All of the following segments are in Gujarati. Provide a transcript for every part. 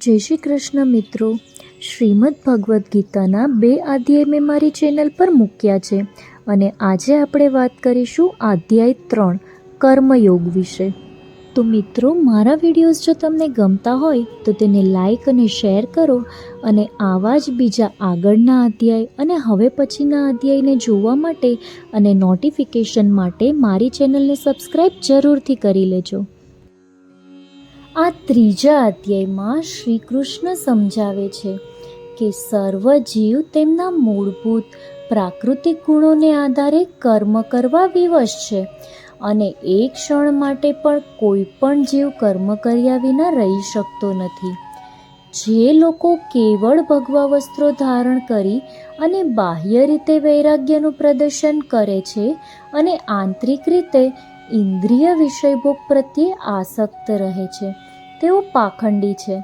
જય શ્રી કૃષ્ણ મિત્રો. શ્રીમદ ભગવદ્ ગીતાના બે અધ્યાય મેં મારી ચેનલ પર મૂક્યા છે. અને આજે આપણે વાત કરીશું અધ્યાય ત્રણ, કર્મયોગ વિશે. તો મિત્રો, મારા વિડીયોઝ જો તમને ગમતા હોય, તો તેને લાઈક અને શેર કરો અને આવા જ બીજા આગળના અધ્યાય અને હવે પછીના અધ્યાયને જોવા માટે અને નોટિફિકેશન માટે મારી ચેનલને સબસ્ક્રાઈબ જરૂરથી કરી લેજો. આ ત્રીજા અધ્યાયમાં શ્રી કૃષ્ણ સમજાવે છે કે સર્વ જીવ તેમના મૂળભૂત પ્રાકૃતિક ગુણોને આધારે કર્મ કરવા વિવશ છે અને એક ક્ષણ માટે પણ કોઈ પણ જીવ કર્મ કર્યા વિના રહી શકતો નથી. જે લોકો કેવળ ભગવા વસ્ત્રો ધારણ કરી અને બાહ્ય રીતે વૈરાગ્યનું પ્રદર્શન કરે છે અને આંતરિક રીતે ઇન્દ્રિય વિષયભોગ પ્રત્યે આસક્ત રહે છે. તેઓ પાખંડી છે.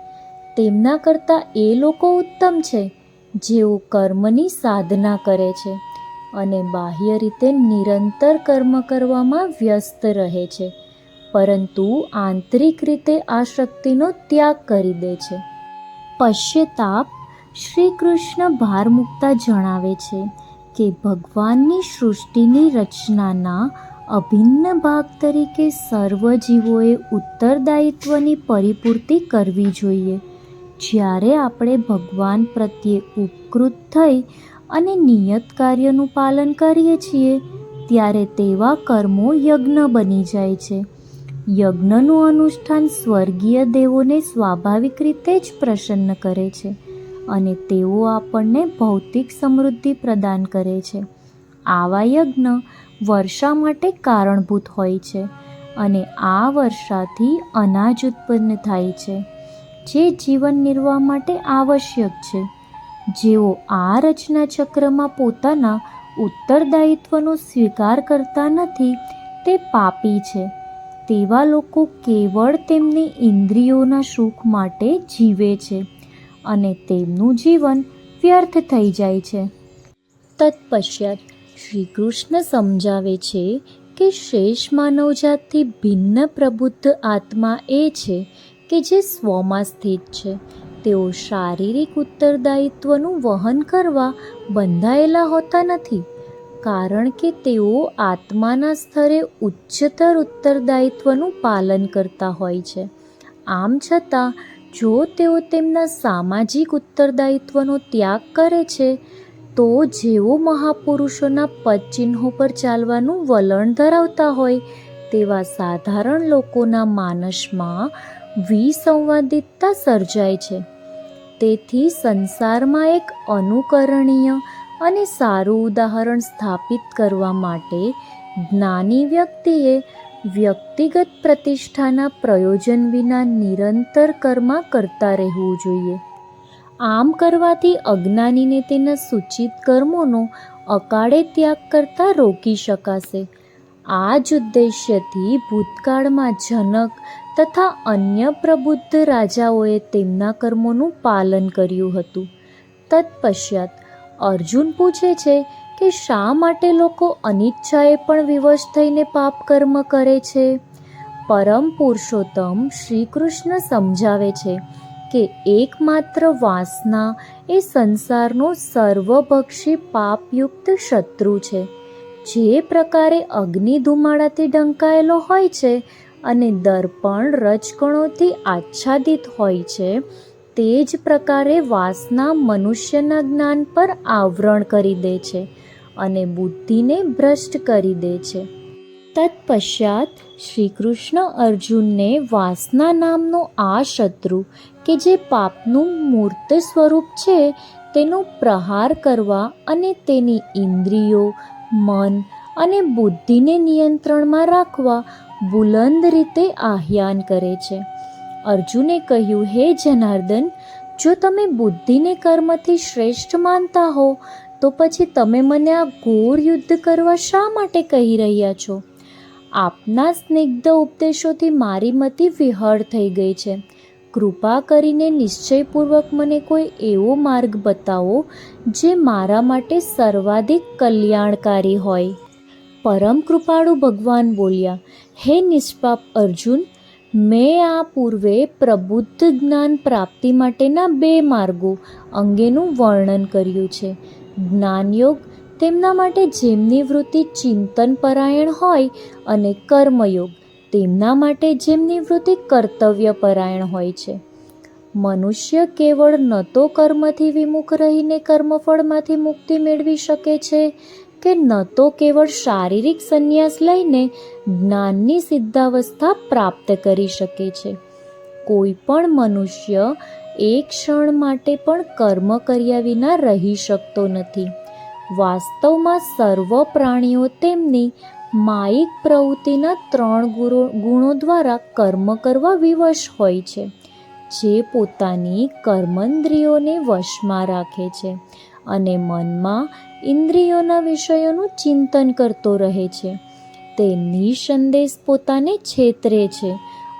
તેમના કરતાં એ લોકો ઉત્તમ છે, જેઓ કર્મની સાધના કરે છે અને બાહ્ય રીતે નિરંતર કર્મ કરવામાં વ્યસ્ત રહે છે, પરંતુ આંતરિક રીતે આ શક્તિનો ત્યાગ કરી દે છે. પશ્યતાપ શ્રી કૃષ્ણ ભાર મૂકતા જણાવે છે કે ભગવાનની સૃષ્ટિની રચનાના અભિન્ન ભાગ તરીકે સર્વ જીવોએ ઉત્તરદાયિત્વની પરિપૂર્તિ કરવી જોઈએ. જ્યારે આપણે ભગવાન પ્રત્યે ઉપકૃત થઈ અને નિયત કાર્યનું પાલન કરીએ છીએ, ત્યારે તેવા કર્મો યજ્ઞ બની જાય છે. યજ્ઞનું અનુષ્ઠાન સ્વર્ગીય દેવોને સ્વાભાવિક રીતે જ પ્રસન્ન કરે છે અને તેઓ આપણને ભૌતિક સમૃદ્ધિ પ્રદાન કરે છે. આવા યજ્ઞ વર્ષા માટે કારણભૂત હોય છે અને આ વર્ષાથી અનાજ ઉત્પન્ન થાય છે, જે જીવન નિર્વાહ માટે આવશ્યક છે. જેઓ આ રચના ચક્રમાં પોતાના ઉત્તરદાયિત્વનો સ્વીકાર કરતા નથી, તે પાપી છે. તેવા લોકો કેવળ તેમની ઇન્દ્રિયોના સુખ માટે જીવે છે અને તેમનું જીવન વ્યર્થ થઈ જાય છે. તત્પશ્ચાત શ્રી કૃષ્ણ સમજાવે છે કે શેષ માનવજાતથી ભિન્ન પ્રબુદ્ધ આત્મા એ છે કે જે સ્વમાં સ્થિત છે. તેઓ શારીરિક ઉત્તરદાયિત્વનું વહન કરવા બંધાયેલા હોતા નથી, કારણ કે તેઓ આત્માના સ્તરે ઉચ્ચતર ઉત્તરદાયિત્વનું પાલન કરતા હોય છે. આમ છતાં, જો તેઓ તેમના સામાજિક ઉત્તરદાયિત્વનો ત્યાગ કરે છે તો જેઓ મહાપુરુષોના પદચિહ્નો પર ચાલવાનું વલણ ધરાવતા હોય, તેવા સાધારણ લોકોના માનસમાં વિસંવાદિતતા સર્જાય છે. તેથી સંસારમાં એક અનુકરણીય અને સારું ઉદાહરણ સ્થાપિત કરવા માટે જ્ઞાની વ્યક્તિએ વ્યક્તિગત પ્રતિષ્ઠાના પ્રયોજન વિના નિરંતર કર્મા કરતા રહેવું જોઈએ. આમ કરવાથી અજ્ઞાનીને તેના સૂચિત કર્મોનો અકાળે ત્યાગ કરતાં રોકી શકાશે. આ જ ઉદ્દેશ્યથી ભૂતકાળમાં જનક તથા અન્ય પ્રબુદ્ધ રાજાઓએ તેમના કર્મોનું પાલન કર્યું હતું. તત્પશ્ચાત અર્જુન પૂછે છે કે શા માટે લોકો અનિચ્છાએ પણ વિવશ થઈને પાપ કર્મ કરે છે? પરમ પુરુષોત્તમ શ્રી કૃષ્ણ સમજાવે છે કે એકમાત્ર વાસના એ સંસારનો સર્વભક્ષી પાપયુક્ત શત્રુ છે. જે પ્રકારે અગ્નિ ધુમાડાથી ઢંકાયેલો હોય છે અને દર્પણ રજકણોથી આચ્છાદિત હોય છે, તે જ પ્રકારે વાસના મનુષ્યના જ્ઞાન પર આવરણ કરી દે છે અને બુદ્ધિને ભ્રષ્ટ કરી દે છે. તત્પશ્ચાત શ્રી કૃષ્ણ અર્જુનને વાસના નામનો આ શત્રુ, કે જે પાપનું મૂર્ત સ્વરૂપ છે, તેનો પ્રહાર કરવા અને તેની ઇન્દ્રિયો, મન અને બુદ્ધિને નિયંત્રણમાં રાખવા બુલંદ રીતે આહ્યાન કરે છે. અર્જુને કહ્યું, હે જનાર્દન, જો તમે બુદ્ધિને કર્મથી શ્રેષ્ઠ માનતા હો, તો પછી તમે મને આ ઘોર યુદ્ધ કરવા શા માટે કહી રહ્યા છો? આપના સ્નિગ્ધ ઉપદેશોથી મારી મતિ વિહળ થઈ ગઈ છે. કૃપા કરીને નિશ્ચયપૂર્વક મને કોઈ એવો માર્ગ બતાવો જે મારા માટે સર્વાધિક કલ્યાણકારી હોય. પરમ કૃપાળુ ભગવાન બોલ્યા, હે નિષ્પાપ અર્જુન, મેં આ પૂર્વે પ્રબુદ્ધ જ્ઞાન પ્રાપ્તિ માટેના બે માર્ગો અંગેનું વર્ણન કર્યું છે. જ્ઞાનયોગ તેમના માટે જેમની વૃત્તિ ચિંતન પરાયણ હોય અને કર્મયોગ, તેમના માટે જેમની વૃત્તિ કર્તવ્ય પરાયણ હોય છે. મનુષ્ય કેવળ ન તો કર્મથી વિમુખ રહીને કર્મફળમાંથી મુક્તિ મેળવી શકે છે કે ન તો કેવળ શારીરિક સંન્યાસ લઈને જ્ઞાનની સિદ્ધાવસ્થા પ્રાપ્ત કરી શકે છે. કોઈ પણ મનુષ્ય એક ક્ષણ માટે પણ કર્મ કર્યા વિના રહી શકતો નથી. વાસ્તવમાં સર્વ પ્રાણીઓ તેમની માયિક પ્રવૃત્તિના ત્રણ ગુણો ગુણો દ્વારા કર્મ કરવા વિવશ હોય છે, જે પોતાની કર્મેન્દ્રિયોને વશમાં રાખે છે અને મનમાં ઇન્દ્રિયોના વિષયોનું ચિંતન કરતો રહે છે. તે નિસંદેશ પોતાને છેતરે છે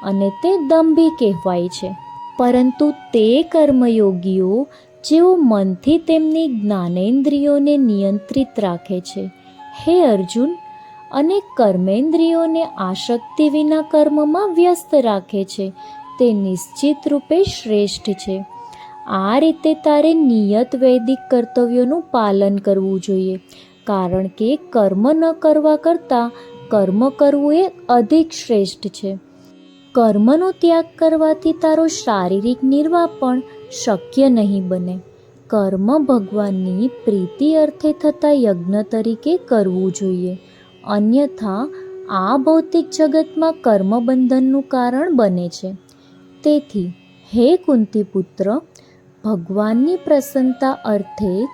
અને તે દંભી કહેવાય છે. પરંતુ તે કર્મયોગીઓ જેઓ મનથી તેમની જ્ઞાનેન્દ્રિયોને નિયંત્રિત રાખે છે. હે અર્જુન, અને કર્મેન્દ્રિયોને આશક્તિ વિના કર્મમાં વ્યસ્ત રાખે છે. તે નિશ્ચિત રૂપે શ્રેષ્ઠ છે. આ રીતે તારે નિયત વૈદિક કર્તવ્યોનું પાલન કરવું જોઈએ. કારણ કે કર્મ ન કરવા કરતાં કર્મ કરવું એ અધિક શ્રેષ્ઠ છે. કર્મનો ત્યાગ કરવાથી તારો શારીરિક નિર્વાહ પણ શક્ય નહીં બને. કર્મ ભગવાનની પ્રીતિ અર્થે થતા યજ્ઞ તરીકે કરવું જોઈએ. અન્યથા, આ ભૌતિક જગતમાં કર્મબંધનનું કારણ બને છે. તેથી, હે કુંતીપુત્ર, ભગવાનની પ્રસન્નતા અર્થે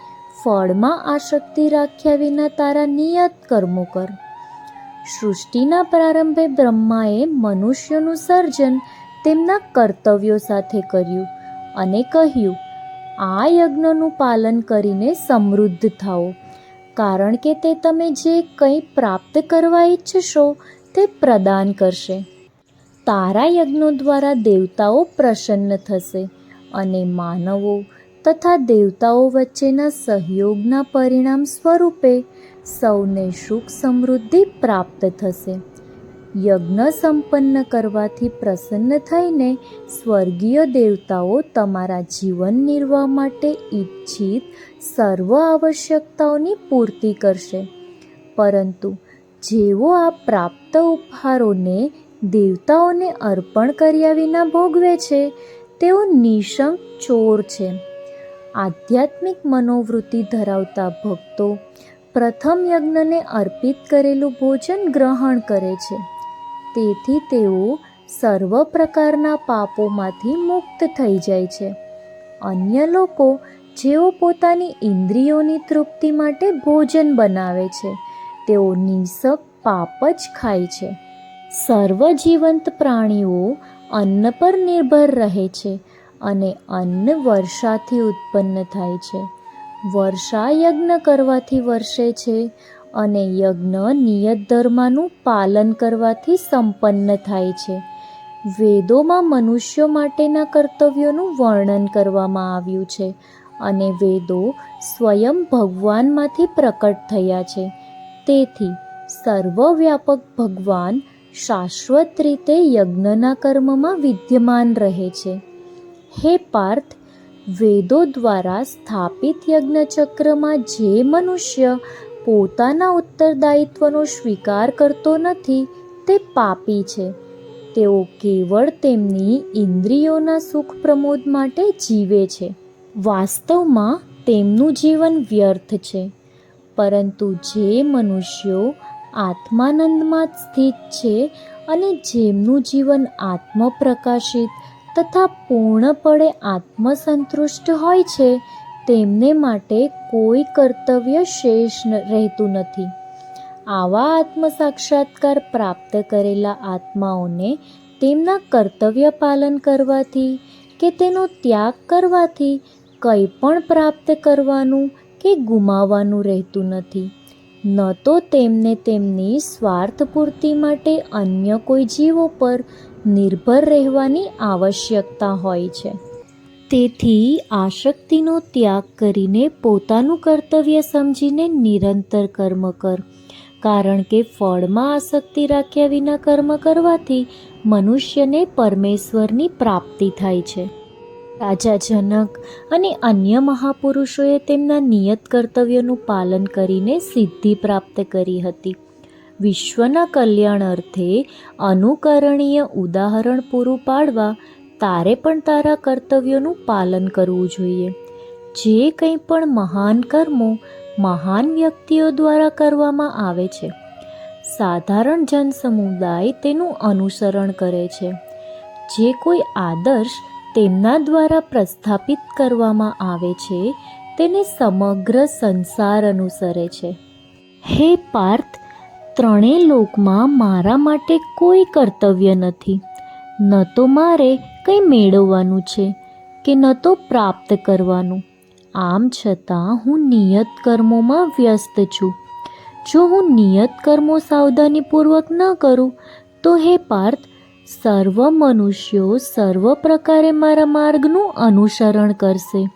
ફળમાં આસક્તિ રાખ્યા વિના તારા નિયત કર્મો કર. સૃષ્ટિના પ્રારંભે બ્રહ્માએ મનુષ્યનું સર્જન તેમના કર્તવ્યો સાથે કર્યું. અને કહ્યું, આ યજ્ઞનું પાલન કરીને સમૃદ્ધ થાઓ. કારણ કે તે તમે જે કંઈ પ્રાપ્ત કરવા ઈચ્છશો, તે પ્રદાન કરશે. તારા યજ્ઞો દ્વારા દેવતાઓ પ્રસન્ન થશે અને માનવો તથા દેવતાઓ વચ્ચેના સહયોગના પરિણામ સ્વરૂપે સૌને સુખ સમૃદ્ધિ પ્રાપ્ત થશે. યજ્ઞ સંપન્ન કરવાથી પ્રસન્ન થઈને સ્વર્ગીય દેવતાઓ તમારા જીવન નિર્વાહ માટે ઈચ્છિત સર્વ આવશ્યકતાઓની પૂર્તિ કરશે. પરંતુ જેઓ આ પ્રાપ્ત ઉપહારોને દેવતાઓને અર્પણ કર્યા વિના ભોગવે છે, તેઓ નિશંક ચોર છે. આધ્યાત્મિક મનોવૃત્તિ ધરાવતા ભક્તો પ્રથમ યજ્ઞને અર્પિત કરેલું ભોજન ગ્રહણ કરે છે. તેથી તેઓ સર્વ પ્રકારના પાપોમાંથી મુક્ત થઈ જાય છે. અન્ય લોકો જેઓ પોતાની ઇન્દ્રિયોની તૃપ્તિ માટે ભોજન બનાવે છે, તેઓ નિસક પાપ જ ખાય છે. સર્વ જીવંત પ્રાણીઓ અન્ન પર નિર્ભર રહે છે અને અન્ન વર્ષાથી ઉત્પન્ન થાય છે. વર્ષા યજ્ઞ કરવાથી વર્ષે છે અને યજ્ઞ નિયત ધર્માનું પાલન કરવાથી સંપન્ન થાય છે. વેદોમાં મનુષ્યો માટેના કર્તવ્યોનું વર્ણન કરવામાં આવ્યું છે અને વેદો સ્વયં ભગવાનમાંથી પ્રકટ થયા છે. તેથી સર્વવ્યાપક ભગવાન શાશ્વત રીતે યજ્ઞના કર્મમાં વિદ્યમાન રહે છે. હે પાર્થ, વેદો દ્વારા સ્થાપિત યજ્ઞચક્રમાં જે મનુષ્ય પોતાના ઉત્તરદાયિત્વનો સ્વીકાર કરતો નથી, તે પાપી છે. તેઓ કેવળ તેમની ઇન્દ્રિયોના સુખ પ્રમોદ માટે જીવે છે. વાસ્તવમાં તેમનું જીવન વ્યર્થ છે. પરંતુ જે મનુષ્યો આત્માનંદમાં જ સ્થિત છે અને જેમનું જીવન આત્મપ્રકાશિત તથા પૂર્ણપણે આત્મસંતુષ્ટ હોય છે તેમને માટે કોઈ કર્તવ્ય શેષ રહેતું નથી. આવા આત્મ સાક્ષાત્કાર પ્રાપ્ત કરેલા આત્માઓને તેમના કર્તવ્ય પાલન કરવાથી કે તેનો ત્યાગ કરવાથી કંઈ પણ પ્રાપ્ત કરવાનું કે ગુમાવવાનું રહેતું નથી. ન તો તેમને તેમની સ્વાર્થ પૂર્તિ માટે અન્ય કોઈ જીવો પર નિર્ભર રહેવાની આવશ્યકતા હોય છે. તેથી આશક્તિનો ત્યાગ કરીને પોતાનું કર્તવ્ય સમજીને નિરંતર કર્મ કર. કારણ કે ફળમાં આસક્તિ રાખ્યા વિના કર્મ કરવાથી મનુષ્યને પરમેશ્વરની પ્રાપ્તિ થાય છે. રાજા જનક અને અન્ય મહાપુરુષોએ તેમના નિયત કર્તવ્યનું પાલન કરીને સિદ્ધિ પ્રાપ્ત કરી હતી. વિશ્વના કલ્યાણ અર્થે અનુકરણીય ઉદાહરણ પૂરું પાડવા તારે પણ તારા કર્તવ્યોનું પાલન કરવું જોઈએ. જે કંઈ પણ મહાન કર્મો મહાન વ્યક્તિઓ દ્વારા કરવામાં આવે છે, સાધારણ જનસમુદાય તેનું અનુસરણ કરે છે. જે કોઈ આદર્શ તેમના દ્વારા પ્રસ્થાપિત કરવામાં આવે છે, તેને સમગ્ર સંસાર અનુસરે છે. હે પાર્થ, ત્રણેય લોકમાં મારા માટે કોઈ કર્તવ્ય નથી. ન તો મારે કંઈ મેળવવાનું છે કે ન તો પ્રાપ્ત કરવાનું. આમ છતાં હું નિયત કર્મોમાં વ્યસ્ત છું. જો હું નિયત કર્મો સાવધાનીપૂર્વક ન કરું, તો હે પાર્થ, સર્વ મનુષ્યો સર્વ પ્રકારે મારા માર્ગનું અનુસરણ કરશે.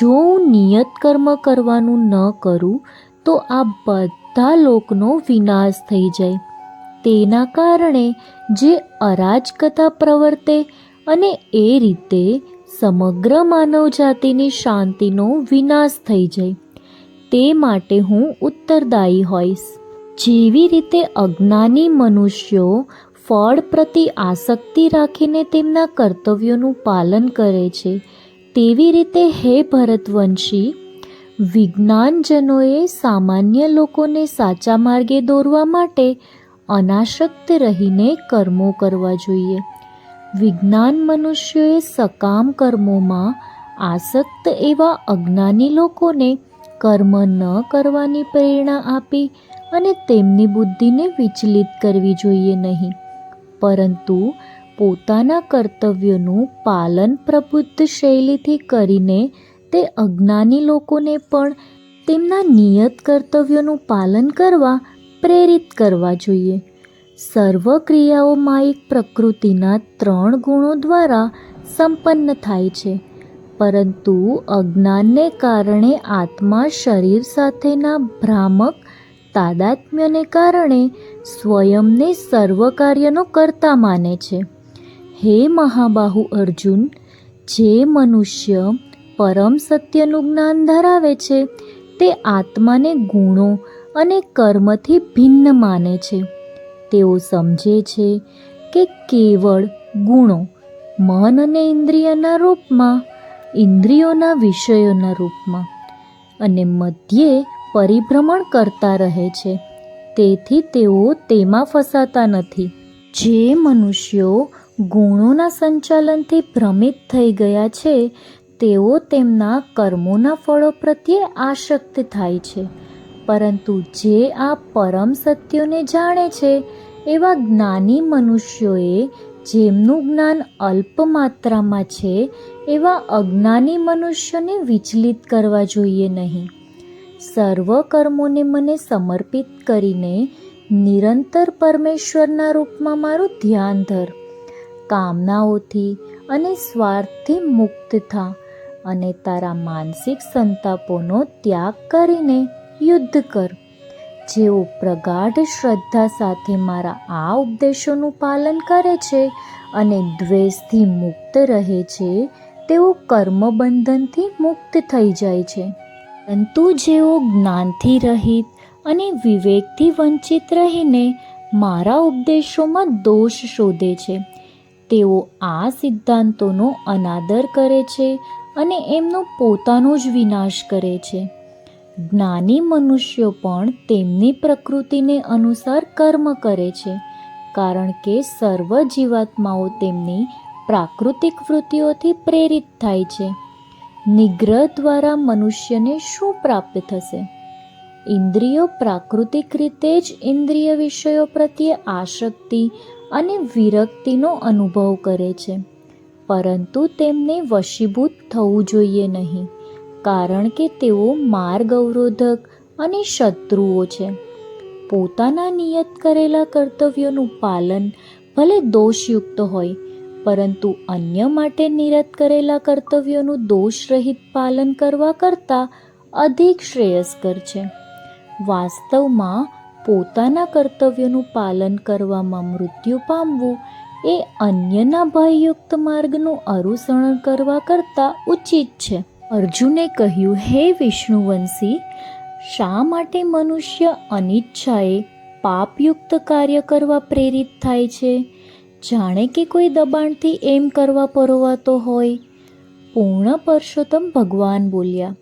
જો હું નિયત કર્મ કરવાનું ન કરું, તો આ બધા લોકનો વિનાશ થઈ જાય. તેના કારણે જે અરાજકતા પ્રવર્તે અને એ રીતે સમગ્ર માનવજાતિની શાંતિનો વિનાશ થઈ જાય, તે માટે હું ઉત્તરદાયી હોઈશ. જેવી રીતે અજ્ઞાની મનુષ્યો ફળ પ્રતિ આસક્તિ રાખીને તેમના કર્તવ્યોનું પાલન કરે છે, તેવી રીતે હે ભરતવંશી, વિજ્ઞાનજનોએ સામાન્ય લોકોને સાચા માર્ગે દોરવા માટે અનાસક્ત રહીને કર્મો કરવા જોઈએ. વિજ્ઞાન મનુષ્યોએ સકામ કર્મોમાં આસક્ત એવા અજ્ઞાની લોકોને કર્મ ન કરવાની પ્રેરણા આપી અને તેમની બુદ્ધિને વિચલિત કરવી જોઈએ નહીં. પરંતુ પોતાના કર્તવ્યોનું પાલન પ્રબુદ્ધ શૈલીથી કરીને તે અજ્ઞાની લોકોને પણ તેમના નિયત કર્તવ્યોનું પાલન કરવા પ્રેરિત કરવા જોઈએ. સર્વ ક્રિયાઓમાં એક પ્રકૃતિના ત્રણ ગુણો દ્વારા સંપન્ન થાય છે. પરંતુ અજ્ઞાનને કારણે આત્મા શરીર સાથેના ભ્રામક તાદાત્મ્યને કારણે સ્વયંને સર્વ કાર્યનો કરતા માને છે. હે મહાબાહુ અર્જુન, જે મનુષ્ય પરમ સત્યનું જ્ઞાન ધરાવે છે, તે આત્માને ગુણો અને કર્મથી ભિન્ન માને છે. તેઓ સમજે છે કે કેવળ ગુણો મન અને ઇન્દ્રિયના રૂપમાં, ઇન્દ્રિયોના વિષયોના રૂપમાં અને મધ્યે પરિભ્રમણ કરતા રહે છે. તેથી તેઓ તેમાં ફસાતા નથી. જે મનુષ્યો ગુણોના સંચાલનથી ભ્રમિત થઈ ગયા છે, તેઓ તેમના કર્મોના ફળો પ્રત્યે આશક્ત થાય છે. પરંતુ જે આ પરમ સત્યોને જાણે છે, એવા જ્ઞાની મનુષ્યોએ જેમનું જ્ઞાન અલ્પ માત્રામાં છે, એવા અજ્ઞાની મનુષ્યને વિચલિત કરવા જોઈએ નહીં. સર્વ કર્મોને મને સમર્પિત કરીને નિરંતર પરમેશ્વરના રૂપમાં મારું ધ્યાન ધર. કામનાઓથી અને સ્વાર્થથી મુક્ત થા અને તારા માનસિક સંતાપોનો ત્યાગ કરીને યુદ્ધ કર. જેઓ પ્રગાઢ શ્રદ્ધા સાથે મારા આ ઉપદેશોનું પાલન કરે છે અને દ્વેષથી મુક્ત રહે છે, તેઓ કર્મબંધનથી મુક્ત થઈ જાય છે. પરંતુ જેઓ જ્ઞાનથી રહિત અને વિવેકથી વંચિત રહીને મારા ઉપદેશોમાં દોષ શોધે છે, તેઓ આ સિદ્ધાંતોનો અનાદર કરે છે અને એમનો પોતાનો જ વિનાશ કરે છે. જ્ઞાની મનુષ્યો પણ તેમની પ્રકૃતિને અનુસાર કર્મ કરે છે, કારણ કે સર્વ જીવાત્માઓ તેમની પ્રાકૃતિક વૃત્તિઓથી પ્રેરિત થાય છે. નિગ્રહ દ્વારા મનુષ્યને શું પ્રાપ્ત થશે? ઇન્દ્રિયો પ્રાકૃતિક રીતે જ ઇન્દ્રિય વિષયો પ્રત્યે આસક્તિ અને વિરક્તિનો અનુભવ કરે છે, પરંતુ તેમને વશીભૂત થવું જોઈએ નહીં. કારણ કે તેઓ માર્ગ અવરોધક અને શત્રુઓ છે. પોતાના નિયત કરેલા કર્તવ્યોનું પાલન ભલે દોષયુક્ત હોય, પરંતુ અન્ય માટે નિરત કરેલા કર્તવ્યોનું દોષરહિત પાલન કરવા કરતાં અધિક શ્રેયસ્કર છે. વાસ્તવમાં, પોતાના કર્તવ્યનું પાલન કરવામાં મૃત્યુ પામવું એ અન્યના ભયયુક્ત માર્ગનું અનુસરણ કરવા કરતાં ઉચિત છે. અર્જુને કહ્યું, હે વિષ્ણુવંશી, શા માટે મનુષ્ય અનિચ્છાએ પાપયુક્ત કાર્ય કરવા પ્રેરિત થાય છે? જાણે કે કોઈ દબાણથી એમ કરવા પરોવાતો હોય. પૂર્ણ પરસોત્તમ ભગવાન બોલ્યા,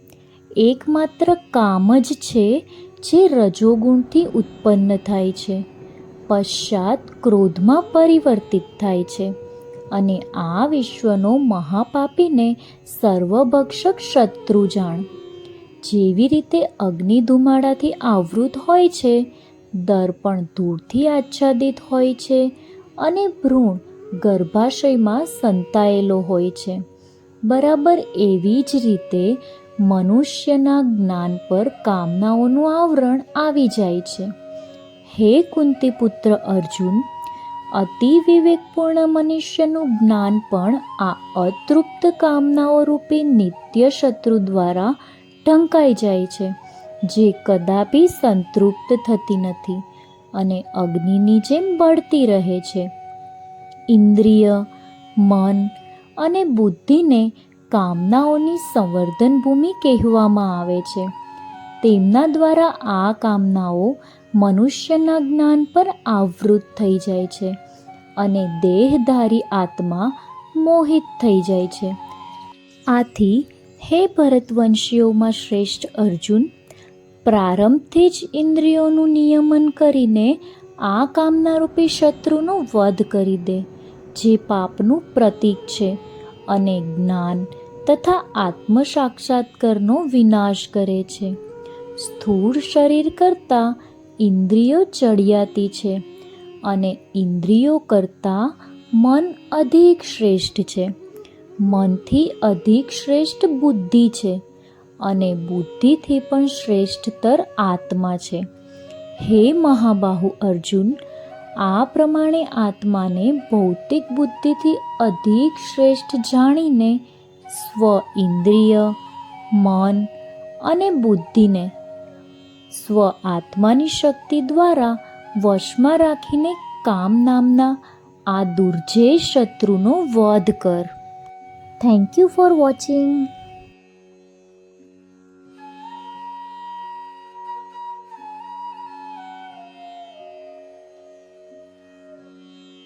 એકમાત્ર કામ જ છે જે રજોગુણથી ઉત્પન્ન થાય છે, પશ્ચાત ક્રોધમાં પરિવર્તિત થાય છે. અને આ વિશ્વનો મહાપાપીને સર્વભક્ષક શત્રુ જાણ. જેવી રીતે અગ્નિ ધુમાડાથી આવૃત હોય છે, દર્પણ ધૂળથી આચ્છાદિત હોય છે અને ભ્રૂણ ગર્ભાશયમાં સંતાયેલો હોય છે. બરાબર એવી જ રીતે મનુષ્યના જ્ઞાન પર કામનાઓનું આવરણ આવી જાય છે. હે કુંતીપુત્ર અર્જુન અતિ વિવેકપૂર્ણ મનુષ્યનું જ્ઞાન પણ આ અતૃપ્ત કામનાઓ રૂપે નિત્ય શત્રુ દ્વારા ઢંકાઈ જાય છે, જે કદાપી સંતૃપ્ત થતી નથી અને અગ્નિની જેમ બળતી રહે છે. ઇન્દ્રિય, મન અને બુદ્ધિને કામનાઓની સંવર્ધન ભૂમિ કહેવામાં આવે છે. તેમના દ્વારા આ કામનાઓ મનુષ્યના જ્ઞાન પર આવૃત થઈ જાય છે. અને દેહધારી આત્મા મોહિત થઈ જાય છે. આથી હે ભરતવંશીઓમાં શ્રેષ્ઠ અર્જુન, પ્રારંભથી જ ઇન્દ્રિયોનું નિયમન કરીને આ કામના રૂપી શત્રુનો વધ કરી દે, જે પાપનું પ્રતીક છે અને જ્ઞાન તથા આત્મ સાક્ષાત્કારનો વિનાશ કરે છે. સ્થૂળ શરીર કરતાં ઇન્દ્રિયો ચડિયાતી છે. અને ઇન્દ્રિયો કરતાં મન અધિક શ્રેષ્ઠ છે. મનથી અધિક શ્રેષ્ઠ બુદ્ધિ છે અને બુદ્ધિથી પણ શ્રેષ્ઠતર આત્મા છે. હે મહાબાહુ અર્જુન, આ પ્રમાણે આત્માને ભૌતિક બુદ્ધિથી અધિક શ્રેષ્ઠ જાણીને સ્વ ઇન્દ્રિય, મન અને બુદ્ધિને સ્વ આત્માની શક્તિ દ્વારા વશમાં રાખીને કામ નામના આ દુર્જેય શત્રુનો વધ કર. Thank you for watching